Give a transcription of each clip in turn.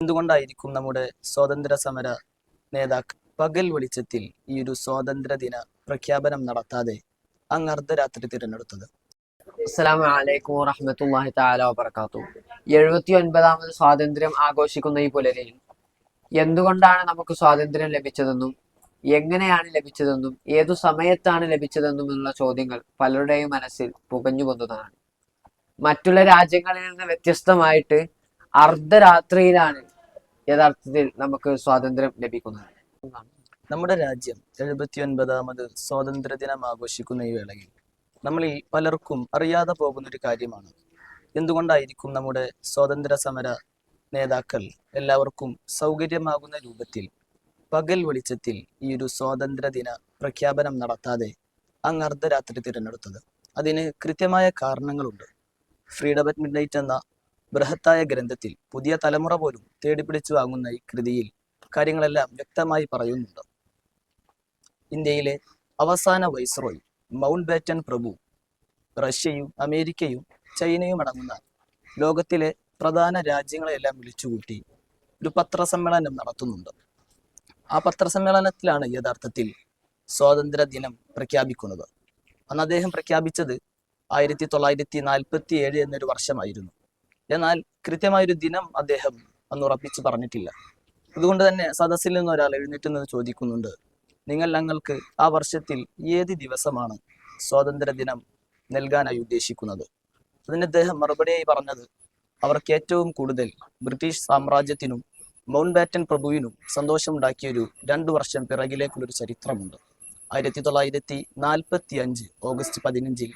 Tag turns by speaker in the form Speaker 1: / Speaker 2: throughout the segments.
Speaker 1: എന്തുകൊണ്ടായിരിക്കും നമ്മുടെ സ്വാതന്ത്ര്യ സമര നേതാക്കൾ പകൽ വെളിച്ചത്തിൽ ഈ ഒരു സ്വാതന്ത്ര്യ ദിന പ്രഖ്യാപനം നടത്താതെ അങ്ങ് അർദ്ധരാത്രി തിരഞ്ഞെടുത്തത്?
Speaker 2: അസ്സലാമു അലൈക്കും വറഹമത്തല്ലാഹി തആല വബർക്കാത്തു എഴുപത്തി ഒൻപതാമത് സ്വാതന്ത്ര്യം ആഘോഷിക്കുന്ന ഈ പുലരിയിൽ എന്തുകൊണ്ടാണ് നമുക്ക് സ്വാതന്ത്ര്യം ലഭിച്ചതെന്നും എങ്ങനെയാണ് ലഭിച്ചതെന്നും ഏതു സമയത്താണ് ലഭിച്ചതെന്നും എന്നുള്ള ചോദ്യങ്ങൾ പലരുടെയും മനസ്സിൽ പുകഞ്ഞു പൊന്തുന്നതാണ്. മറ്റുള്ള രാജ്യങ്ങളിൽ നിന്ന് വ്യത്യസ്തമായിട്ട് അർദ്ധരാത്രിയിലാണ് യഥാർത്ഥത്തിൽ നമുക്ക് സ്വാതന്ത്ര്യം ലഭിക്കുന്നത്
Speaker 1: നമ്മുടെ രാജ്യം എഴുപത്തി ഒൻപതാമത് സ്വാതന്ത്ര്യ ദിനം ആഘോഷിക്കുന്ന ഈ വേളയിൽ നമ്മളിൽ പലർക്കും അറിയാതെ പോകുന്ന ഒരു കാര്യമാണ്. എന്തുകൊണ്ടായിരിക്കും നമ്മുടെ സ്വാതന്ത്ര്യ സമര നേതാക്കൾ എല്ലാവർക്കും സൗകര്യമാകുന്ന രൂപത്തിൽ പകൽ വെളിച്ചത്തിൽ ഈ ഒരു സ്വാതന്ത്ര്യ ദിന പ്രഖ്യാപനം നടത്താതെ അങ്ങ് അർദ്ധരാത്രി തിരഞ്ഞെടുത്തത്? അതിന് കൃത്യമായ കാരണങ്ങളുണ്ട്. ഫ്രീഡം അറ്റ് മിഡ് നൈറ്റ് എന്ന ബൃഹത്തായ ഗ്രന്ഥത്തിൽ പുതിയ തലമുറ പോലും തേടിപ്പിടിച്ചു വാങ്ങുന്ന ഈ കൃതിയിൽ കാര്യങ്ങളെല്ലാം വ്യക്തമായി പറയുന്നുണ്ട്. ഇന്ത്യയിലെ അവസാന വൈസ്രോയ് മൗണ്ട് ബാറ്റൻ പ്രഭു റഷ്യയും അമേരിക്കയും ചൈനയും അടങ്ങുന്ന ലോകത്തിലെ പ്രധാന രാജ്യങ്ങളെല്ലാം വിളിച്ചുകൂട്ടി ഒരു പത്രസമ്മേളനം നടത്തുന്നുണ്ട്. ആ പത്രസമ്മേളനത്തിലാണ് യഥാർത്ഥത്തിൽ സ്വാതന്ത്ര്യ ദിനം പ്രഖ്യാപിക്കുന്നത്. അന്ന് അദ്ദേഹം പ്രഖ്യാപിച്ചത് ആയിരത്തി തൊള്ളായിരത്തി നാൽപ്പത്തി ഏഴ് എന്നൊരു വർഷമായിരുന്നു. എന്നാൽ കൃത്യമായൊരു ദിനം അദ്ദേഹം അന്ന് ഉറപ്പിച്ച് പറഞ്ഞിട്ടില്ല. അതുകൊണ്ട് തന്നെ സദസ്സിൽ നിന്ന് ഒരാൾ എഴുന്നേറ്റ് നിന്ന് ചോദിക്കുന്നുണ്ട്. നിങ്ങൾ ഞങ്ങൾക്ക് ആ വർഷത്തിൽ ഏത് ദിവസമാണ് സ്വാതന്ത്ര്യ ദിനം നൽകാനായി ഉദ്ദേശിക്കുന്നത്? അതിന് അദ്ദേഹം മറുപടിയായി പറഞ്ഞത് അവർക്ക് ഏറ്റവും കൂടുതൽ ബ്രിട്ടീഷ് സാമ്രാജ്യത്തിനും മൗണ്ട് ബാറ്റൻ പ്രഭുവിനും സന്തോഷമുണ്ടാക്കിയ ഒരു രണ്ടു വർഷം പിറകിലേക്കുള്ളൊരു ചരിത്രമുണ്ട്. ആയിരത്തി തൊള്ളായിരത്തി നാൽപ്പത്തി അഞ്ച് ഓഗസ്റ്റ് പതിനഞ്ചിൽ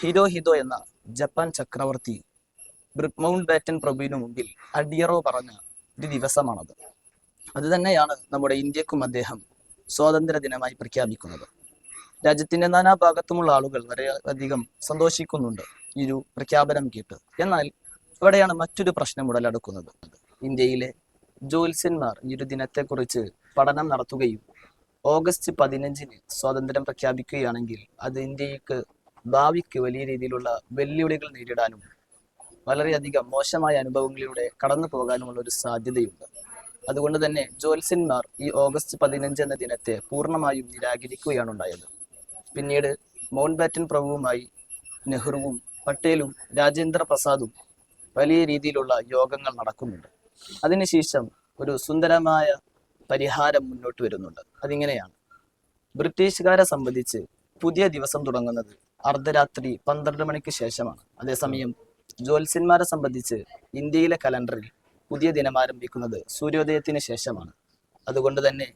Speaker 1: ഹിരോ ഹിതോ എന്ന ജപ്പാൻ ചക്രവർത്തി മൗണ്ട് ബാറ്റൻ പ്രഭുവിനു മുമ്പിൽ അഡിയറോ പറഞ്ഞ ഒരു ദിവസമാണത്. അത് തന്നെയാണ് നമ്മുടെ ഇന്ത്യക്കും അദ്ദേഹം സ്വാതന്ത്ര്യ ദിനമായി പ്രഖ്യാപിക്കുന്നത്. രാജ്യത്തിന്റെ നാനാ ഭാഗത്തുമുള്ള ആളുകൾ വളരെ അധികം സന്തോഷിക്കുന്നുണ്ട് ഈ ഒരു പ്രഖ്യാപനം കേട്ട്. എന്നാൽ ഇവിടെയാണ് മറ്റൊരു പ്രശ്നം ഉടലെടുക്കുന്നത്. ഇന്ത്യയിലെ ജ്യോത്സ്യന്മാർ ഈ ഒരു ദിനത്തെക്കുറിച്ച് പഠനം നടത്തുകയും ഓഗസ്റ്റ് പതിനഞ്ചിന് സ്വാതന്ത്ര്യം പ്രഖ്യാപിക്കുകയാണെങ്കിൽ അത് ഇന്ത്യയ്ക്ക് ഭാവിക്ക് വലിയ രീതിയിലുള്ള വെല്ലുവിളികൾ നേരിടാനും വളരെയധികം മോശമായ അനുഭവങ്ങളിലൂടെ കടന്നു പോകാനുമുള്ള ഒരു സാധ്യതയുണ്ട്. അതുകൊണ്ട് തന്നെ ജ്യോത്സ്യന്മാർ ഈ ഓഗസ്റ്റ് പതിനഞ്ച് എന്ന ദിനത്തെ പൂർണമായും നിരാകരിക്കുകയാണ് ഉണ്ടായത്. പിന്നീട് മൗണ്ട് ബാറ്റൻ പ്രഭുവുമായി നെഹ്റുവും പട്ടേലും രാജേന്ദ്ര പ്രസാദും വലിയ രീതിയിലുള്ള യോഗങ്ങൾ നടക്കുന്നുണ്ട്. അതിനുശേഷം ഒരു സുന്ദരമായ പരിഹാരം മുന്നോട്ട് വരുന്നുണ്ട്. അതിങ്ങനെയാണ്. ബ്രിട്ടീഷുകാരെ സംബന്ധിച്ച് പുതിയ ദിവസം തുടങ്ങുന്നത് അർദ്ധരാത്രി പന്ത്രണ്ട് മണിക്ക് ശേഷമാണ്. അതേസമയം ജ്യോത്സ്യന്മാരെ സംബന്ധിച്ച് ഇന്ത്യയിലെ കലണ്ടറിൽ പുതിയ ദിനം ആരംഭിക്കുന്നത് സൂര്യോദയത്തിന് ശേഷമാണ്. അതുകൊണ്ട് തന്നെ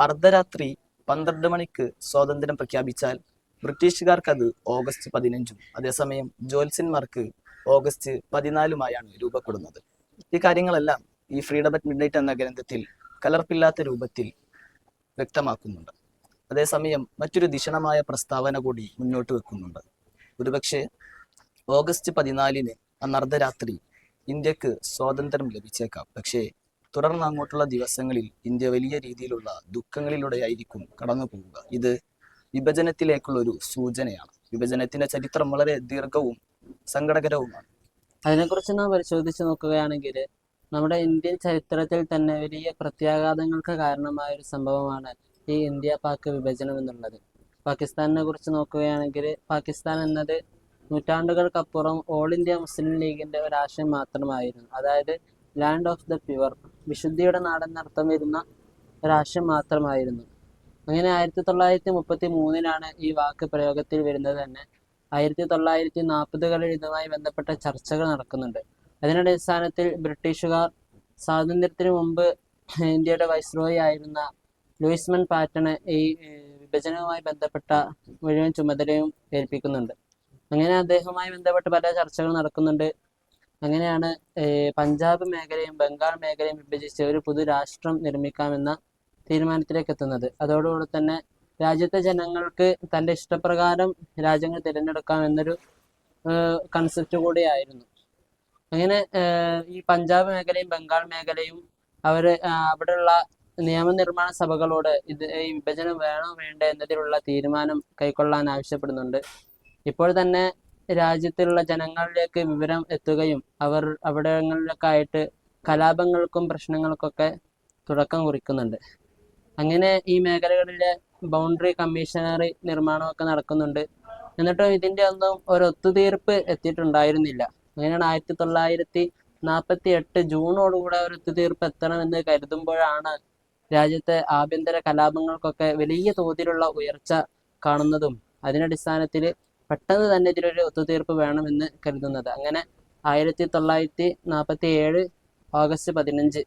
Speaker 1: അർദ്ധരാത്രി പന്ത്രണ്ട് മണിക്ക് സ്വാതന്ത്ര്യം പ്രഖ്യാപിച്ചാൽ ബ്രിട്ടീഷുകാർക്ക് അത് ഓഗസ്റ്റ് പതിനഞ്ചും അതേസമയം ജ്യോത്സ്യന്മാർക്ക് ഓഗസ്റ്റ് പതിനാലുമായാണ് രൂപപ്പെടുന്നത്. ഈ കാര്യങ്ങളെല്ലാം ഈ ഫ്രീഡം അറ്റ് മിഡ് എന്ന ഗ്രന്ഥത്തിൽ കലർപ്പില്ലാത്ത രൂപത്തിൽ വ്യക്തമാക്കുന്നുണ്ട്. അതേസമയം മറ്റൊരു ദിഷണമായ പ്രസ്താവന കൂടി മുന്നോട്ട് വെക്കുന്നുണ്ട്. ഒരുപക്ഷെ ഓഗസ്റ്റ് പതിനാലിന് അന്ന് അർദ്ധരാത്രി ഇന്ത്യയ്ക്ക് സ്വാതന്ത്ര്യം ലഭിച്ചേക്കാം. പക്ഷേ തുടർന്ന് അങ്ങോട്ടുള്ള ദിവസങ്ങളിൽ ഇന്ത്യ വലിയ രീതിയിലുള്ള ദുഃഖങ്ങളിലൂടെയായിരിക്കും കടന്നു പോവുക ഇത് വിഭജനത്തിലേക്കുള്ള ഒരു സൂചനയാണ്. വിഭജനത്തിന്റെ ചരിത്രം വളരെ ദീർഘവും സങ്കടകരവുമാണ്.
Speaker 3: അതിനെക്കുറിച്ച് നാം പരിശോധിച്ച് നോക്കുകയാണെങ്കിൽ നമ്മുടെ ഇന്ത്യൻ ചരിത്രത്തിൽ തന്നെ വലിയ പ്രത്യാഘാതങ്ങൾക്ക് കാരണമായ ഒരു സംഭവമാണ് ഈ ഇന്ത്യ പാക് വിഭജനം എന്നുള്ളത്. പാകിസ്ഥാനിനെ കുറിച്ച് നോക്കുകയാണെങ്കിൽ പാകിസ്ഥാൻ എന്നത് നൂറ്റാണ്ടുകൾക്കപ്പുറം ഓൾ ഇന്ത്യ മുസ്ലിം ലീഗിന്റെ ഒരു ആശയം മാത്രമായിരുന്നു. അതായത് ലാൻഡ് ഓഫ് ദ പ്യുവർ വിശുദ്ധിയുടെ നാടെന്നർത്ഥം വരുന്ന ഒരാശയം മാത്രമായിരുന്നു. അങ്ങനെ ആയിരത്തി തൊള്ളായിരത്തി മുപ്പത്തി മൂന്നിലാണ് ഈ വാക്ക് പ്രയോഗത്തിൽ വരുന്നത് തന്നെ. ആയിരത്തി തൊള്ളായിരത്തി നാൽപ്പതുകളിൽ ഇതുമായി ബന്ധപ്പെട്ട ചർച്ചകൾ നടക്കുന്നുണ്ട്. അതിന്റെ അടിസ്ഥാനത്തിൽ ബ്രിട്ടീഷുകാർ സ്വാതന്ത്ര്യത്തിന് മുമ്പ് ഇന്ത്യയുടെ വൈസ്രോയി ആയിരുന്ന ലൂയിസ്മൻ പാറ്റണ് ഈ വിഭജനവുമായി ബന്ധപ്പെട്ട മുഴുവൻ ചുമതലയും ഏൽപ്പിക്കുന്നുണ്ട്. അങ്ങനെ അദ്ദേഹവുമായി ബന്ധപ്പെട്ട് പല ചർച്ചകൾ നടക്കുന്നുണ്ട്. അങ്ങനെയാണ് പഞ്ചാബ് മേഖലയും ബംഗാൾ മേഖലയും വിഭജിച്ച് ഒരു പുതു രാഷ്ട്രം നിർമ്മിക്കാമെന്ന തീരുമാനത്തിലേക്ക് എത്തുന്നത്. അതോടുകൂടി തന്നെ രാജ്യത്തെ ജനങ്ങൾക്ക് തന്റെ ഇഷ്ടപ്രകാരം രാജ്യങ്ങൾ തിരഞ്ഞെടുക്കാം എന്നൊരു കൺസെപ്റ്റ് കൂടിയായിരുന്നു. അങ്ങനെ ഈ പഞ്ചാബ് മേഖലയും ബംഗാൾ മേഖലയും അവർ അവിടെയുള്ള നിയമനിർമ്മാണ സഭകളോട് ഇത് ഈ വിഭജനം വേണോ വേണ്ടേ എന്നതിലുള്ള തീരുമാനം കൈക്കൊള്ളാൻ ആവശ്യപ്പെടുന്നുണ്ട്. ഇപ്പോൾ തന്നെ രാജ്യത്തിലുള്ള ജനങ്ങളിലേക്ക് വിവരം എത്തുകയും അവർ അവിടങ്ങളിലൊക്കെ ആയിട്ട് കലാപങ്ങൾക്കും പ്രശ്നങ്ങൾക്കൊക്കെ തുടക്കം കുറിക്കുന്നുണ്ട്. അങ്ങനെ ഈ മേഖലകളിലെ ബൗണ്ടറി കമ്മീഷണറി നിർമ്മാണമൊക്കെ നടക്കുന്നുണ്ട്. എന്നിട്ടും ഇതിന്റെ ഒന്നും ഒരു ഒത്തുതീർപ്പ് എത്തിയിട്ടുണ്ടായിരുന്നില്ല. അങ്ങനെയാണ് ആയിരത്തി തൊള്ളായിരത്തി നാൽപ്പത്തി എട്ട് ജൂണോടുകൂടെ ഒരു ഒത്തുതീർപ്പ് എത്തണമെന്ന് കരുതുമ്പോഴാണ് രാജ്യത്തെ ആഭ്യന്തര കലാപങ്ങൾക്കൊക്കെ വലിയ തോതിലുള്ള ഉയർച്ച കാണുന്നതും അതിനടിസ്ഥാനത്തിൽ പെട്ടെന്ന് തന്നെ ഇതിലൊരു ഒത്തുതീർപ്പ് വേണമെന്ന് കരുതുന്നത്. അങ്ങനെ ആയിരത്തി തൊള്ളായിരത്തി നാൽപ്പത്തി ഏഴ് ഓഗസ്റ്റ് പതിനഞ്ച്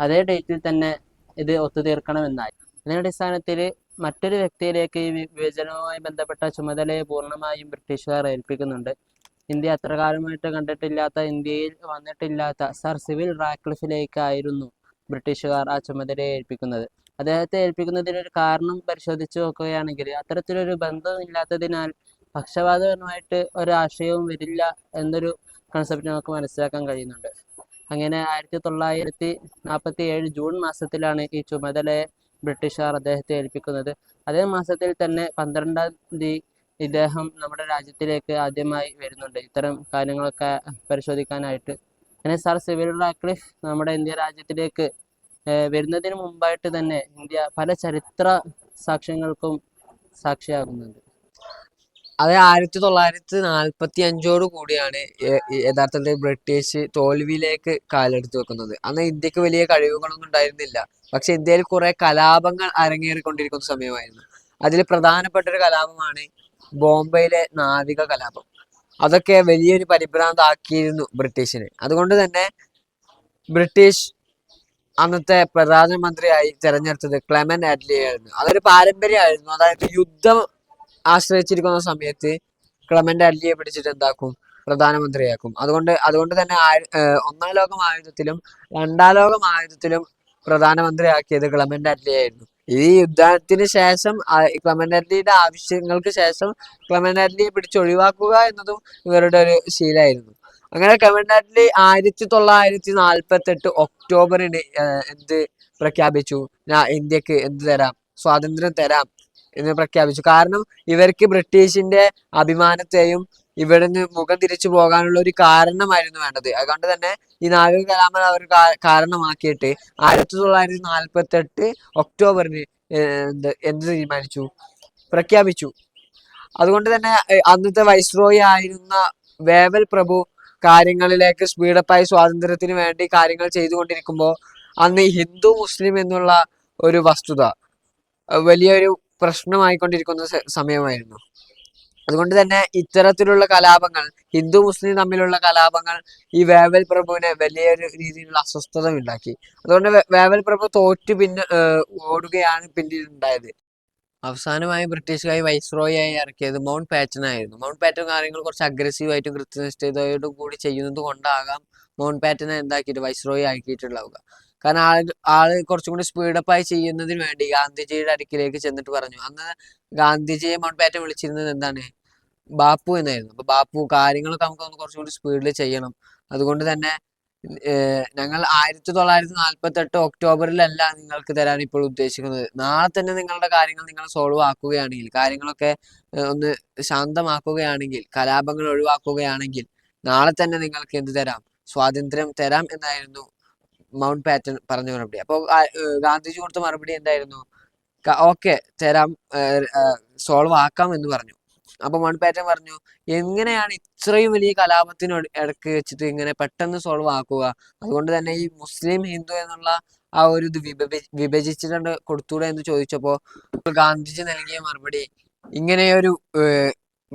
Speaker 3: അതേ ഡേറ്റിൽ തന്നെ ഇത് ഒത്തുതീർക്കണമെന്നായി. അതിനടിസ്ഥാനത്തിൽ മറ്റൊരു വ്യക്തിയിലേക്ക് ഈ വിഭജനവുമായി ബന്ധപ്പെട്ട ചുമതലയെ പൂർണമായും ബ്രിട്ടീഷുകാർ ഏൽപ്പിക്കുന്നുണ്ട്. ഇന്ത്യ അത്ര കാലമായിട്ട് കണ്ടിട്ടില്ലാത്ത ഇന്ത്യയിൽ വന്നിട്ടില്ലാത്ത സർ സിവിൽ റാക്ലിഫിലേക്കായിരുന്നു ബ്രിട്ടീഷുകാർ ആ ചുമതലയെ ഏൽപ്പിക്കുന്നത്. അദ്ദേഹത്തെ ഏൽപ്പിക്കുന്നതിനൊരു കാരണം പരിശോധിച്ച് നോക്കുകയാണെങ്കിൽ അത്തരത്തിലൊരു ബന്ധമില്ലാത്തതിനാൽ പക്ഷപാതപരമായിട്ട് ഒരാശയവും വരില്ല എന്നൊരു കൺസെപ്റ്റ് നമുക്ക് മനസ്സിലാക്കാൻ കഴിയുന്നുണ്ട്. അങ്ങനെ ആയിരത്തി തൊള്ളായിരത്തി നാൽപ്പത്തി ഏഴ് ജൂൺ മാസത്തിലാണ് ഈ ചുമതലയെ ബ്രിട്ടീഷുകാർ അദ്ദേഹത്തെ ഏൽപ്പിക്കുന്നത്. അതേ മാസത്തിൽ തന്നെ പന്ത്രണ്ടാം തീയതി ഇദ്ദേഹം നമ്മുടെ രാജ്യത്തിലേക്ക് ആദ്യമായി വരുന്നുണ്ട്. ഇത്തരം കാര്യങ്ങളൊക്കെ പരിശോധിക്കാനായിട്ട്. അങ്ങനെ സാർ സിവിൽ റാക്ലിഫ് നമ്മുടെ ഇന്ത്യ രാജ്യത്തിലേക്ക് വരുന്നതിന് മുമ്പായിട്ട് തന്നെ ഇന്ത്യ പല ചരിത്ര സാക്ഷ്യങ്ങൾക്കും സാക്ഷിയാകുന്നുണ്ട്.
Speaker 2: അത് ആയിരത്തി തൊള്ളായിരത്തി നാൽപ്പത്തി അഞ്ചോട് കൂടിയാണ് യഥാർത്ഥത്തിൽ ബ്രിട്ടീഷ് തോൽവിയിലേക്ക് കാലെടുത്ത് വെക്കുന്നത്. അന്ന് ഇന്ത്യയ്ക്ക് വലിയ കഴിവുകളൊന്നും ഉണ്ടായിരുന്നില്ല. പക്ഷെ ഇന്ത്യയിൽ കുറെ കലാപങ്ങൾ അരങ്ങേറിക്കൊണ്ടിരിക്കുന്ന സമയമായിരുന്നു. അതിൽ പ്രധാനപ്പെട്ട ഒരു കലാപമാണ് ബോംബെയിലെ നാവിക കലാപം. അതൊക്കെ വലിയൊരു പരിഭ്രാന്താക്കിയിരുന്നു ബ്രിട്ടീഷിന്. അതുകൊണ്ട് തന്നെ ബ്രിട്ടീഷ് അന്നത്തെ പ്രധാനമന്ത്രിയായി തെരഞ്ഞെടുത്തത് ക്ലെമൻ ആറ്റ്ലി ആയിരുന്നു അതൊരു പാരമ്പര്യമായിരുന്നു. അതായത് യുദ്ധം ആശ്രയിച്ചിരിക്കുന്ന സമയത്ത് ക്ലമന്റ് അല്ലിയെ പിടിച്ചിട്ട് എന്താക്കും? പ്രധാനമന്ത്രിയാക്കും. അതുകൊണ്ട് അതുകൊണ്ട് തന്നെ ഒന്നാം ലോകം ആയുധത്തിലും രണ്ടാം ലോകം ആയുധത്തിലും പ്രധാനമന്ത്രിയാക്കിയത് ക്ലമന്റ് അല്ലിയായിരുന്നു. ഈ യുദ്ധത്തിന് ശേഷം ക്ലമന്റ് ഈ ആവശ്യങ്ങൾക്ക് ശേഷം ക്ലമന്റ് അറ്റ്ലിയെ പിടിച്ച് ഒഴിവാക്കുക എന്നതും ഇവരുടെ ഒരു ശീലമായിരുന്നു. അങ്ങനെ ക്ലമന്റ് ആയിരത്തി തൊള്ളായിരത്തി നാൽപ്പത്തി എട്ട് ഒക്ടോബറിന് എന്ത് പ്രഖ്യാപിച്ചു? ഞാൻ ഇന്ത്യയ്ക്ക് എന്ത് തരാം? സ്വാതന്ത്ര്യം തരാം. എന്ന് പ്രഖ്യാപിച്ചു. കാരണം ഇവർക്ക് ബ്രിട്ടീഷിന്റെ അഭിമാനത്തെയും ഇവിടുന്ന് മുഖം തിരിച്ചു പോകാനുള്ള ഒരു കാരണമായിരുന്നു വേണ്ടത്. അതുകൊണ്ട് തന്നെ ഈ നാവിക കലാപം അവർ കാരണമാക്കിയിട്ട് ആയിരത്തി തൊള്ളായിരത്തി നാൽപ്പത്തി എട്ട് ഒക്ടോബറിന് എന്ത് എന്ത് തീരുമാനിച്ചു? പ്രഖ്യാപിച്ചു. അതുകൊണ്ട് തന്നെ അന്നത്തെ വൈസ്രോയി ആയിരുന്ന വേവൽ പ്രഭു കാര്യങ്ങളിലേക്ക് സ്പീഡപ്പായി സ്വാതന്ത്ര്യത്തിന് വേണ്ടി കാര്യങ്ങൾ ചെയ്തുകൊണ്ടിരിക്കുമ്പോൾ അന്ന് ഹിന്ദു മുസ്ലിം എന്നുള്ള ഒരു വസ്തുത വലിയൊരു പ്രശ്നമായിക്കൊണ്ടിരിക്കുന്ന സമയമായിരുന്നു. അതുകൊണ്ട് തന്നെ ഇത്തരത്തിലുള്ള കലാപങ്ങൾ ഹിന്ദു മുസ്ലിം തമ്മിലുള്ള കലാപങ്ങൾ ഈ വേവൽ പ്രഭുവിനെ വലിയൊരു രീതിയിലുള്ള അസ്വസ്ഥത ഉണ്ടാക്കി അതുകൊണ്ട് വേവൽ പ്രഭു തോറ്റു പിന്നെ ഓടുകയാണ് പിന്നീട് ഉണ്ടായത് അവസാനമായി ബ്രിട്ടീഷുകാരി വൈസ്രോയി ആയി ഇറക്കിയത് മൗണ്ട് പാറ്റൺ ആയിരുന്നു മൗണ്ട് പാറ്റൺ കാര്യങ്ങൾ കുറച്ച് അഗ്രസീവ് ആയിട്ടും കൃത്യനിഷ്ഠതയോടും കൂടി ചെയ്യുന്നത് കൊണ്ടാകാം മൗണ്ട് പാറ്റനെ എന്താക്കിയിട്ട് വൈസ്രോയി ആക്കിയിട്ടുണ്ടാവുക കാരണം ആൾ ആൾ കുറച്ചും കൂടി സ്പീഡപ്പ് ആയി ചെയ്യുന്നതിന് വേണ്ടി ഗാന്ധിജിയുടെ അടുക്കിലേക്ക് ചെന്നിട്ട് പറഞ്ഞു. അന്ന് ഗാന്ധിജിയെ മൗണ്ട് പാറ്റൻ വിളിച്ചിരുന്നത് എന്താണ്? ബാപ്പു എന്നായിരുന്നു. അപ്പൊ ബാപ്പു കാര്യങ്ങളൊക്കെ നമുക്ക് ഒന്ന് കുറച്ചും കൂടി സ്പീഡിൽ ചെയ്യണം. അതുകൊണ്ട് തന്നെ ഞങ്ങൾ ആയിരത്തി തൊള്ളായിരത്തി നാൽപ്പത്തി എട്ട് ഒക്ടോബറിലല്ല നിങ്ങൾക്ക് തരാൻ ഇപ്പോൾ ഉദ്ദേശിക്കുന്നത്. നാളെ തന്നെ നിങ്ങളുടെ കാര്യങ്ങൾ നിങ്ങൾ സോൾവ് ആക്കുകയാണെങ്കിൽ കാര്യങ്ങളൊക്കെ ഒന്ന് ശാന്തമാക്കുകയാണെങ്കിൽ കലാപങ്ങൾ ഒഴിവാക്കുകയാണെങ്കിൽ നാളെ തന്നെ നിങ്ങൾക്ക് എന്ത് തരാം? സ്വാതന്ത്ര്യം തരാം എന്നായിരുന്നു മൗണ്ട് പാറ്റൺ പറഞ്ഞ മറുപടി അപ്പോൾ ഗാന്ധിജി കൊടുത്ത മറുപടി എന്തായിരുന്നു? ഓക്കെ തരാം സോൾവ് ആക്കാം എന്ന് പറഞ്ഞു. അപ്പൊ മൗണ്ട് പാറ്റൺ പറഞ്ഞു എങ്ങനെയാണ് ഇത്രയും വലിയ കലാപത്തിന് ഇടയ്ക്ക് വെച്ചിട്ട് ഇങ്ങനെ പെട്ടെന്ന് സോൾവ് ആക്കുക? അതുകൊണ്ട് തന്നെ ഈ മുസ്ലിം ഹിന്ദു എന്നുള്ള ആ ഒരു ഇത് വിഭജി വിഭജിച്ചിട്ടുണ്ട് കൊടുത്തൂടെ? എന്ന് ചോദിച്ചപ്പോൾ ഗാന്ധിജി നൽകിയ മറുപടി ഇങ്ങനെയൊരു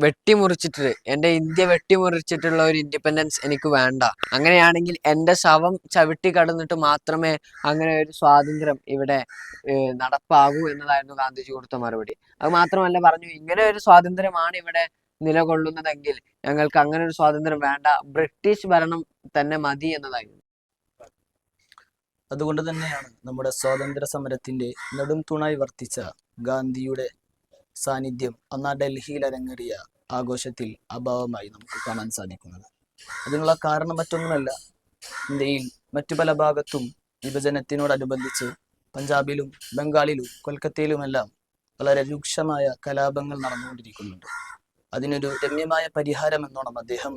Speaker 2: വെട്ടിമുറിച്ചിട്ട് എന്റെ ഇന്ത്യ വെട്ടിമുറിച്ചിട്ടുള്ള ഒരു ഇൻഡിപെൻഡൻസ് എനിക്ക് വേണ്ട. അങ്ങനെയാണെങ്കിൽ എന്റെ ശവം ചവിട്ടി കടന്നിട്ട് മാത്രമേ അങ്ങനെ ഒരു സ്വാതന്ത്ര്യം ഇവിടെ നടപ്പാകൂ എന്നതായിരുന്നു ഗാന്ധിജി കൊടുത്ത മറുപടി. അത് മാത്രമല്ല പറഞ്ഞു ഇങ്ങനെ ഒരു സ്വാതന്ത്ര്യമാണ് ഇവിടെ നിലകൊള്ളുന്നതെങ്കിൽ ഞങ്ങൾക്ക് അങ്ങനെ ഒരു സ്വാതന്ത്ര്യം വേണ്ട. ബ്രിട്ടീഷ് ഭരണം തന്നെ മതി എന്നതായിരുന്നു.
Speaker 1: അതുകൊണ്ട് തന്നെയാണ് നമ്മുടെ സ്വാതന്ത്ര്യ സമരത്തിന്റെ നെടും തൂണായി വർത്തിച്ച ഗാന്ധിയുടെ സാന്നിധ്യം അന്ന് ആ ഡൽഹിയിൽ അരങ്ങേറിയ ആഘോഷത്തിൽ അഭാവമായി നമുക്ക് കാണാൻ സാധിക്കുന്നത്. അതിനുള്ള കാരണം മറ്റൊന്നുമല്ല. ഇന്ത്യയിൽ മറ്റു പല ഭാഗത്തും വിഭജനത്തിനോടനുബന്ധിച്ച് പഞ്ചാബിലും ബംഗാളിലും കൊൽക്കത്തയിലുമെല്ലാം വളരെ രൂക്ഷമായ കലാപങ്ങൾ നടന്നുകൊണ്ടിരിക്കുന്നുണ്ട്. അതിനൊരു രമ്യമായ പരിഹാരം എന്നോണം അദ്ദേഹം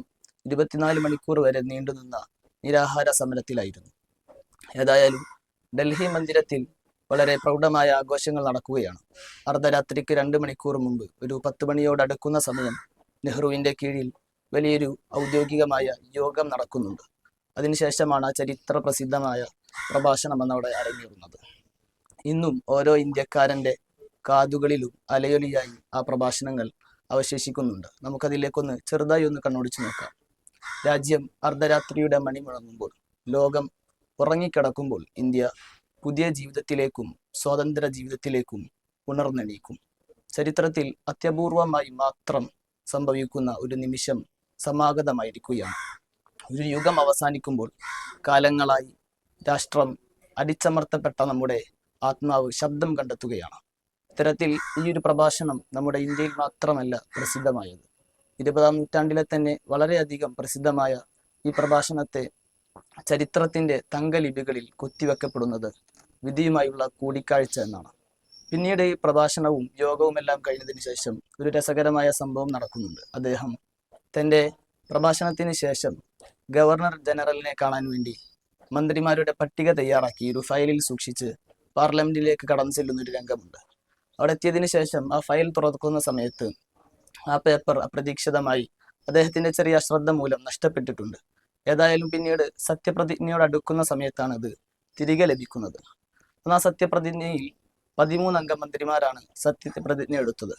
Speaker 1: ഇരുപത്തിനാല് മണിക്കൂർ വരെ നീണ്ടുനിന്ന നിരാഹാര സമരത്തിലായിരുന്നു. ഏതായാലും ഡൽഹി മന്ദിരത്തിൽ വളരെ പ്രൗഢമായ ആഘോഷങ്ങൾ നടക്കുകയാണ്. അർദ്ധരാത്രിക്ക് രണ്ട് മണിക്കൂർ മുമ്പ് ഒരു പത്ത് മണിയോടടുക്കുന്ന സമയം നെഹ്റുവിന്റെ കീഴിൽ വലിയൊരു ഔദ്യോഗികമായ യോഗം നടക്കുന്നുണ്ട്. അതിനുശേഷമാണ് ആ ചരിത്ര പ്രസിദ്ധമായ പ്രഭാഷണം എന്നവിടെ അരങ്ങേറുന്നത്. ഇന്നും ഓരോ ഇന്ത്യക്കാരന്റെ കാതുകളിലും അലയൊലിയായി ആ പ്രഭാഷണങ്ങൾ അവശേഷിക്കുന്നുണ്ട്. നമുക്കതിലേക്കൊന്ന് ചെറുതായി ഒന്ന് കണ്ണോടിച്ചു നോക്കാം. രാജ്യം അർദ്ധരാത്രിയുടെ മണി മുഴങ്ങുമ്പോൾ ലോകം ഉറങ്ങിക്കിടക്കുമ്പോൾ ഇന്ത്യ പുതിയ ജീവിതത്തിലേക്കും സ്വാതന്ത്ര്യ ജീവിതത്തിലേക്കും ഉണർന്നെണീക്കും ചരിത്രത്തിൽ അത്യപൂർവമായി മാത്രം സംഭവിക്കുന്ന ഒരു നിമിഷം സമാഗതമായിരിക്കുകയാണ്. ഒരു യുഗം അവസാനിക്കുമ്പോൾ കാലങ്ങളായി രാഷ്ട്രം അടിച്ചമർത്തപ്പെട്ട നമ്മുടെ ആത്മാവ് ശബ്ദം കണ്ടെത്തുകയാണ്. ഇത്തരത്തിൽ ഈ ഒരു പ്രഭാഷണം നമ്മുടെ ഇന്ത്യയിൽ മാത്രമല്ല പ്രസിദ്ധമായത്. ഇരുപതാം നൂറ്റാണ്ടിലെ തന്നെ വളരെയധികം പ്രസിദ്ധമായ ഈ പ്രഭാഷണത്തെ ചരിത്രത്തിന്റെ തങ്കലിപികളിൽ കൊത്തിവെക്കപ്പെടുന്നത് വിധിയുമായുള്ള കൂടിക്കാഴ്ച എന്നാണ്. പിന്നീട് ഈ പ്രഭാഷണവും യോഗവും എല്ലാം കഴിഞ്ഞതിന് ശേഷം ഒരു രസകരമായ സംഭവം നടക്കുന്നുണ്ട്. അദ്ദേഹം തന്റെ പ്രഭാഷണത്തിന് ശേഷം ഗവർണർ ജനറലിനെ കാണാൻ വേണ്ടി മന്ത്രിമാരുടെ പട്ടിക തയ്യാറാക്കി ഒരു ഫയലിൽ സൂക്ഷിച്ച് പാർലമെന്റിലേക്ക് കടന്നു ചെല്ലുന്ന ഒരു രംഗമുണ്ട്. അവിടെ എത്തിയതിനു ശേഷം ആ ഫയൽ തുറക്കുന്ന സമയത്ത് ആ പേപ്പർ അപ്രതീക്ഷിതമായി അദ്ദേഹത്തിന്റെ ചെറിയ അശ്രദ്ധ മൂലം നഷ്ടപ്പെട്ടിട്ടുണ്ട്. ഏതായാലും പിന്നീട് സത്യപ്രതിജ്ഞയോട് അടുക്കുന്ന സമയത്താണ് ഇത് തിരികെ ലഭിക്കുന്നത്. അന്ന് ആ സത്യപ്രതിജ്ഞയിൽ പതിമൂന്നംഗ മന്ത്രിമാരാണ് സത്യപ്രതിജ്ഞ എടുത്തത്.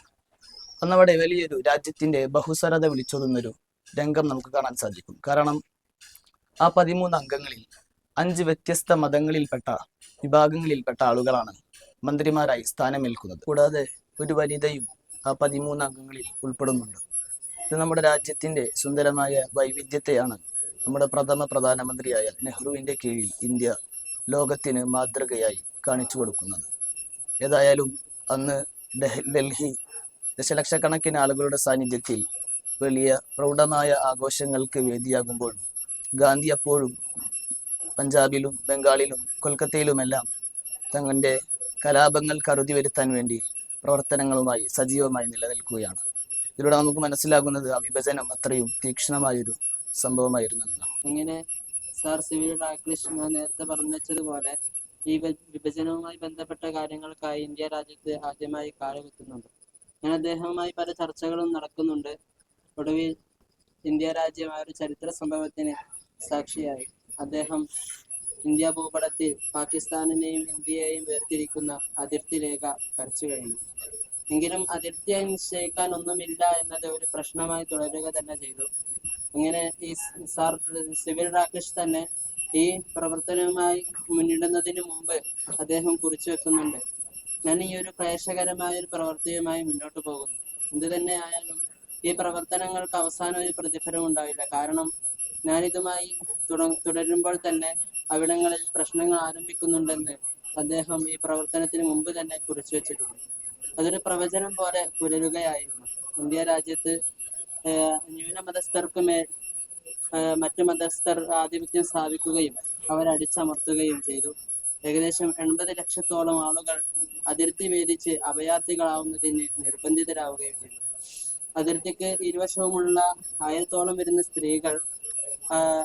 Speaker 1: അന്നവിടെ വലിയൊരു രാജ്യത്തിന്റെ ബഹുസ്വരത വിളിച്ചോതുന്നൊരു രംഗം നമുക്ക് കാണാൻ സാധിക്കും. കാരണം ആ പതിമൂന്ന് അംഗങ്ങളിൽ അഞ്ച് വ്യത്യസ്ത മതങ്ങളിൽപ്പെട്ട വിഭാഗങ്ങളിൽപ്പെട്ട ആളുകളാണ് മന്ത്രിമാരായി സ്ഥാനമേൽക്കുന്നത്. കൂടാതെ ഒരു വനിതയും ആ പതിമൂന്ന് അംഗങ്ങളിൽ ഉൾപ്പെടുന്നുണ്ട്. ഇത് നമ്മുടെ രാജ്യത്തിന്റെ സുന്ദരമായ വൈവിധ്യത്തെയാണ് നമ്മുടെ പ്രഥമ പ്രധാനമന്ത്രിയായ നെഹ്റുവിന്റെ കീഴിൽ ഇന്ത്യ ലോകത്തിന് മാതൃകയായി കാണിച്ചു കൊടുക്കുന്നത്. ഏതായാലും അന്ന് ഡൽഹി ദശലക്ഷക്കണക്കിന് ആളുകളുടെ സാന്നിധ്യത്തിൽ വലിയ പ്രൗഢമായ ആഘോഷങ്ങൾക്ക് വേദിയാകുമ്പോൾ ഗാന്ധി അപ്പോഴും പഞ്ചാബിലും ബംഗാളിലും കൊൽക്കത്തയിലുമെല്ലാം തങ്ങളുടെ കലാപങ്ങൾ കരുതി വരുത്താൻ വേണ്ടി പ്രവർത്തനങ്ങളുമായി സജീവമായി നിലനിൽക്കുകയാണ്. ഇതിലൂടെ നമുക്ക് മനസ്സിലാകുന്നത് ആ വിഭജനം അത്രയും തീക്ഷ്ണമായൊരു സംഭവമായിരുന്നു എന്നാണ്.
Speaker 3: ഇങ്ങനെ സാർ സിവിൽ ഞാൻ നേരത്തെ പറഞ്ഞതുപോലെ വി- വിഭജനവുമായി ബന്ധപ്പെട്ട കാര്യങ്ങൾക്കായി ഇന്ത്യ രാജ്യത്ത് ആദ്യമായി കാലുകുത്തുന്നുണ്ട് അങ്ങനെ അദ്ദേഹവുമായി പല ചർച്ചകളും നടക്കുന്നുണ്ട്. ഒടുവിൽ ഇന്ത്യ രാജ്യം ആ ഒരു ചരിത്ര സംഭവത്തിന് സാക്ഷിയായി. അദ്ദേഹം ഇന്ത്യ ഭൂപടത്തിൽ പാകിസ്ഥാനിനെയും ഇന്ത്യയെയും വേർതിരിക്കുന്ന അതിർത്തി രേഖ വരച്ചു കഴിഞ്ഞു. എങ്കിലും അതിർത്തിയായി നിശ്ചയിക്കാൻ ഒന്നുമില്ല എന്നത് ഒരു പ്രശ്നമായി തുടരുക തന്നെ ചെയ്തു. അങ്ങനെ ഈ സാർ സിവിൽ രാകേഷ് തന്നെ ഈ പ്രവർത്തനവുമായി മുന്നിടുന്നതിന് മുമ്പ് അദ്ദേഹം കുറിച്ചു വെക്കുന്നുണ്ട്. ഞാൻ ഈ ഒരു ക്ലേശകരമായ ഒരു പ്രവൃത്തിയുമായി മുന്നോട്ട് പോകുന്നു. എന്ത് തന്നെ ആയാലും ഈ പ്രവർത്തനങ്ങൾക്ക് അവസാനം ഒരു പ്രതിഫലം ഉണ്ടാവില്ല. കാരണം ഞാനിതുമായി തുട തുടരുമ്പോൾ തന്നെ അവിടങ്ങളിൽ പ്രശ്നങ്ങൾ ആരംഭിക്കുന്നുണ്ടെന്ന് അദ്ദേഹം ഈ പ്രവർത്തനത്തിന് മുമ്പ് തന്നെ കുറിച്ചു വെച്ചിട്ടുണ്ട്. അതൊരു പ്രവചനം പോലെ പുലരുകയായിരുന്നു. ഇന്ത്യ രാജ്യത്ത് ന്യൂനമതസ്ഥർക്കുമേൽ മറ്റു മതസ്ഥർ ആധിപത്യം സ്ഥാപിക്കുകയും അവർ അടിച്ചമർത്തുകയും ചെയ്തു. ഏകദേശം എൺപത് ലക്ഷത്തോളം ആളുകൾ അതിർത്തി ഭേദിച്ച് അഭയാർത്ഥികളാവുന്നതിന് നിർബന്ധിതരാവുകയും ചെയ്തു. അതിർത്തിക്ക് ഇരുവശവുമുള്ള ആയിരത്തോളം വരുന്ന സ്ത്രീകൾ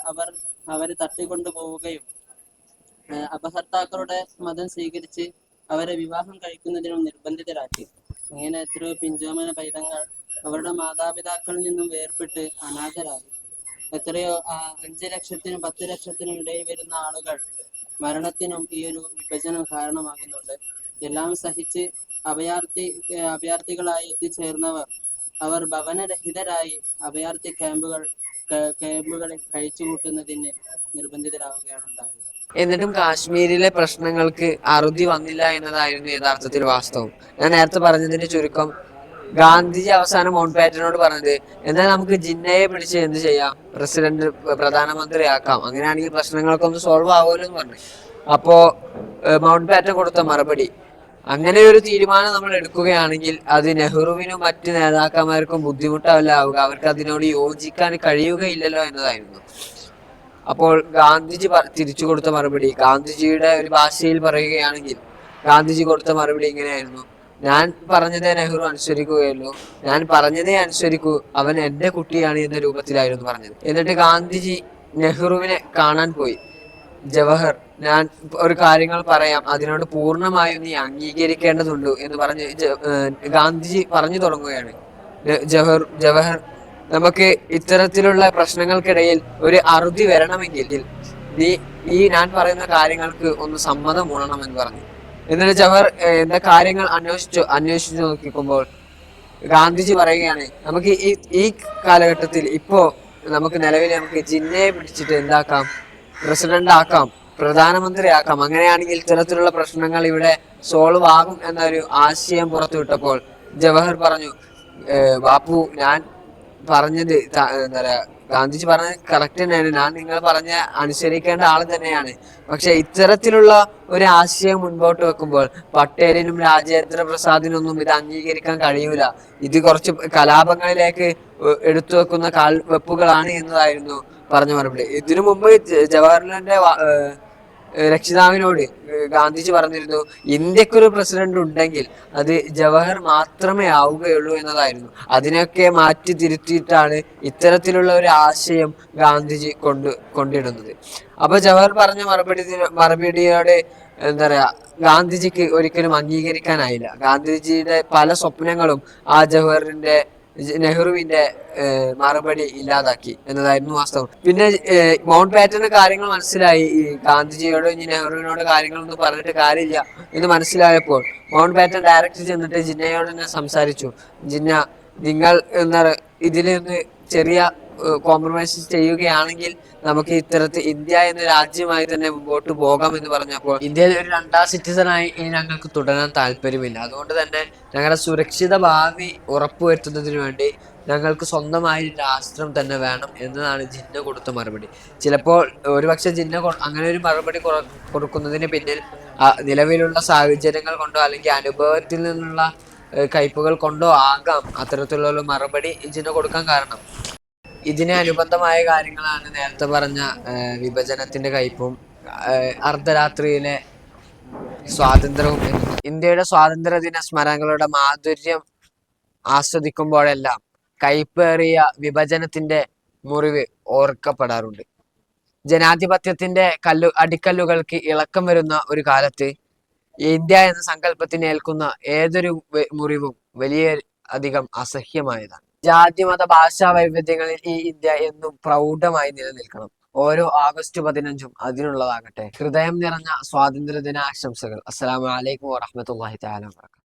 Speaker 3: അവർ അവരെ തട്ടിക്കൊണ്ടു പോവുകയും അപഹർത്താക്കളുടെ മതം സ്വീകരിച്ച് അവരെ വിവാഹം കഴിക്കുന്നതിനും നിർബന്ധിതരാക്കി. ഇങ്ങനെ എത്രയോ പിഞ്ചോമന പൈതങ്ങൾ അവരുടെ മാതാപിതാക്കളിൽ നിന്നും വേർപെട്ട് അനാഥരായി. എത്രയോ അഞ്ചു ലക്ഷത്തിനും പത്ത് ലക്ഷത്തിനും ഇടയിൽ വരുന്ന ആളുകൾ മരണത്തിനും ഈ ഒരു വിഭജനം കാരണമാകുന്നുണ്ട്. എല്ലാം സഹിച്ച് അഭയാർത്ഥി അഭയാർത്ഥികളായി എത്തിച്ചേർന്നവർ അവർ ഭവനരഹിതരായി അഭയാർത്ഥി ക്യാമ്പുകൾ ക്യാമ്പുകളിൽ ക്യാമ്പുകളിൽ കഴിച്ചുകൂട്ടുന്നതിന് നിർബന്ധിതരാവുകയാണ് ഉണ്ടായത്
Speaker 2: എന്നിട്ടും കാശ്മീരിലെ പ്രശ്നങ്ങൾക്ക് അറുതി വന്നില്ല എന്നതായിരുന്നു യഥാർത്ഥത്തിൽ വാസ്തവം. ഞാൻ നേരത്തെ പറഞ്ഞതിന്റെ ചുരുക്കം ഗാന്ധിജി അവസാനം മൗണ്ട് പാറ്റനോട് പറഞ്ഞത് എന്നാൽ നമുക്ക് ജിന്നയെ പിടിച്ച് എന്ത് ചെയ്യാം? പ്രസിഡന്റ് പ്രധാനമന്ത്രി പ്രധാനമന്ത്രിയാക്കാം അങ്ങനെയാണെങ്കിൽ പ്രശ്നങ്ങളൊക്കെ ഒന്ന് സോൾവ് ആവുമല്ലോ എന്ന് പറഞ്ഞു. അപ്പോ മൗണ്ട് പാറ്റൻ കൊടുത്ത മറുപടി അങ്ങനെ ഒരു തീരുമാനം നമ്മൾ എടുക്കുകയാണെങ്കിൽ അത് നെഹ്റുവിനും മറ്റ് നേതാക്കന്മാർക്കും ബുദ്ധിമുട്ടല്ല ആവുക. അവർക്ക് അതിനോട് യോജിക്കാൻ കഴിയുകയില്ലല്ലോ എന്നതായിരുന്നു. അപ്പോൾ ഗാന്ധിജി തിരിച്ചു കൊടുത്ത മറുപടി ഗാന്ധിജിയുടെ ഒരു ഭാഷയിൽ പറയുകയാണെങ്കിൽ ഗാന്ധിജി കൊടുത്ത മറുപടി ഇങ്ങനെയായിരുന്നു. ഞാൻ പറഞ്ഞതേ നെഹ്റു അനുസരിക്കുകയുള്ളൂ. ഞാൻ പറഞ്ഞതേ അനുസരിക്കൂ. അവൻ എന്റെ കുട്ടിയാണ് എന്ന രൂപത്തിലായിരുന്നു പറഞ്ഞത്. എന്നിട്ട് ഗാന്ധിജി നെഹ്റുവിനെ കാണാൻ പോയി. ജവഹർ ഞാൻ ഒരു കാര്യങ്ങൾ പറയാം. അതിനോട് പൂർണമായും നീ അംഗീകരിക്കേണ്ടതുണ്ട് എന്ന് പറഞ്ഞ് ഗാന്ധിജി പറഞ്ഞു തുടങ്ങുകയാണ്. ജവഹർ ജവഹർ നമുക്ക് ഇത്തരത്തിലുള്ള പ്രശ്നങ്ങൾക്കിടയിൽ ഒരു അറുതി വരണമെങ്കിൽ നീ ഈ ഞാൻ പറയുന്ന കാര്യങ്ങൾക്ക് ഒന്ന് സമ്മതം ഊണണം എന്ന് പറഞ്ഞു. ജവഹർ ഏഹ്, എന്താ കാര്യങ്ങൾ അന്വേഷിച്ചു അന്വേഷിച്ചു നോക്കിക്കുമ്പോൾ ഗാന്ധിജി പറയുകയാണ് നമുക്ക് ഈ ഈ കാലഘട്ടത്തിൽ ഇപ്പോ നമുക്ക് നിലവിൽ നമുക്ക് ജിന്നയെ പിടിച്ചിട്ട് എന്താക്കാം? പ്രസിഡന്റ് ആക്കാം പ്രധാനമന്ത്രി ആക്കാം. അങ്ങനെയാണെങ്കിൽ ഇത്തരത്തിലുള്ള പ്രശ്നങ്ങൾ ഇവിടെ സോൾവ് ആകും എന്നൊരു ആശയം പുറത്തുവിട്ടപ്പോൾ ജവഹർ പറഞ്ഞു ബാപ്പു ഞാൻ പറഞ്ഞത് എന്താ പറയാ ഗാന്ധിജി പറഞ്ഞത് കറക്റ്റ് തന്നെയാണ്. ഞാൻ നിങ്ങൾ പറഞ്ഞ അനുസരിക്കേണ്ട ആൾ തന്നെയാണ്. പക്ഷെ ഇത്തരത്തിലുള്ള ഒരു ആശയം മുൻപോട്ട് വെക്കുമ്പോൾ പട്ടേലിനും രാജേന്ദ്ര പ്രസാദിനൊന്നും ഇത് അംഗീകരിക്കാൻ കഴിയൂല. ഇത് കുറച്ച് കലാപങ്ങളിലേക്ക് എടുത്തു വെക്കുന്ന കാൽവെപ്പുകളാണ് എന്നതായിരുന്നു പറഞ്ഞ മറുപടി. ഇതിനു മുമ്പ് ജവഹർലാലിന്റെ രക്ഷിതാവിനോട് ഗാന്ധിജി പറഞ്ഞിരുന്നു ഇന്ത്യക്കൊരു പ്രസിഡന്റ് ഉണ്ടെങ്കിൽ അത് ജവഹർ മാത്രമേ ആവുകയുള്ളൂ എന്നതായിരുന്നു. അതിനൊക്കെ മാറ്റി തിരുത്തിയിട്ടാണ് ഇത്തരത്തിലുള്ള ഒരു ആശയം ഗാന്ധിജി കൊണ്ടു കൊണ്ടിടുന്നത്. അപ്പൊ ജവഹർ പറഞ്ഞ മറുപടി മറുപടിയോടെ എന്താ പറയാ ഗാന്ധിജിക്ക് ഒരിക്കലും അംഗീകരിക്കാനായില്ല. ഗാന്ധിജിയുടെ പല സ്വപ്നങ്ങളും ആ ജവഹറിന്റെ നെഹ്റുവിന്റെ മറുപടി ഇല്ലാതാക്കി എന്നതായിരുന്നു വാസ്തവം. പിന്നെ മൗണ്ട് ബാറ്റന് കാര്യങ്ങൾ മനസ്സിലായി. ഈ ഗാന്ധിജിയോട് ഇനി നെഹ്റുവിനോട് കാര്യങ്ങളൊന്നും പറഞ്ഞിട്ട് കാര്യമില്ല എന്ന് മനസ്സിലായപ്പോൾ മൗണ്ട് പാറ്റേൺ ഡയറക്റ്റ് ചെന്നിട്ട് ജിന്നയോട് തന്നെ സംസാരിച്ചു. ജിന്ന നിങ്ങൾ എന്താ ഇതിലൊന്ന് ചെറിയ കോംപ്രമൈസ് ചെയ്യുകയാണെങ്കിൽ നമുക്ക് ഇത്തരത്തിൽ ഇന്ത്യ എന്ന രാജ്യമായി തന്നെ മുമ്പോട്ട് പോകാം എന്ന് പറഞ്ഞപ്പോൾ ഇന്ത്യയിൽ ഒരു രണ്ടാം സിറ്റിസണായി ഇനി ഞങ്ങൾക്ക് തുടരാൻ താല്പര്യമില്ല. അതുകൊണ്ട് തന്നെ ഞങ്ങളുടെ സുരക്ഷിത ഭാവി ഉറപ്പുവരുത്തുന്നതിന് വേണ്ടി ഞങ്ങൾക്ക് സ്വന്തമായി രാഷ്ട്രം തന്നെ വേണം എന്നതാണ് ജിന്ന കൊടുത്ത മറുപടി. ചിലപ്പോൾ ഒരുപക്ഷെ ജിന്ന അങ്ങനെ ഒരു മറുപടി കൊടുക്കുന്നതിന് പിന്നിൽ നിലവിലുള്ള സാഹചര്യങ്ങൾ കൊണ്ടോ അല്ലെങ്കിൽ അനുഭവത്തിൽ നിന്നുള്ള കയ്പുകൾ കൊണ്ടോ ആകാം അത്തരത്തിലുള്ള മറുപടി ജിന്ന കൊടുക്കാൻ കാരണം. ഇതിന് അനുബന്ധമായ കാര്യങ്ങളാണ് നേരത്തെ പറഞ്ഞ വിഭജനത്തിന്റെ കയ്പും അർദ്ധരാത്രിയിലെ സ്വാതന്ത്ര്യവും. ഇന്ത്യയുടെ സ്വാതന്ത്ര്യ ദിന സ്മരണകളുടെ മാധുര്യം ആസ്വദിക്കുമ്പോഴെല്ലാം കയ്പേറിയ വിഭജനത്തിന്റെ മുറിവ് ഓർക്കപ്പെടാറുണ്ട് ജനാധിപത്യത്തിന്റെ കല്ലു അടിക്കല്ലുകൾക്ക് ഇളക്കം വരുന്ന ഒരു കാലത്ത് ഇന്ത്യ എന്ന സങ്കല്പത്തിന് ഏൽക്കുന്ന ഏതൊരു മുറിവും വലിയ അധികം അസഹ്യമായതാണ് ജാതി മത ഭാഷാ വൈവിധ്യങ്ങളിൽ ഈ ഇന്ത്യ എന്നും പ്രൗഢമായി നിലനിൽക്കണം. ഓരോ ആഗസ്റ്റ് പതിനഞ്ചും അതിനുള്ളതാകട്ടെ. ഹൃദയം നിറഞ്ഞ സ്വാതന്ത്ര്യ ദിനാശംസകൾ അസ്സലാമു അലൈക്കും വറഹ്മത്തുള്ളാഹി തആല വബറകാതുഹു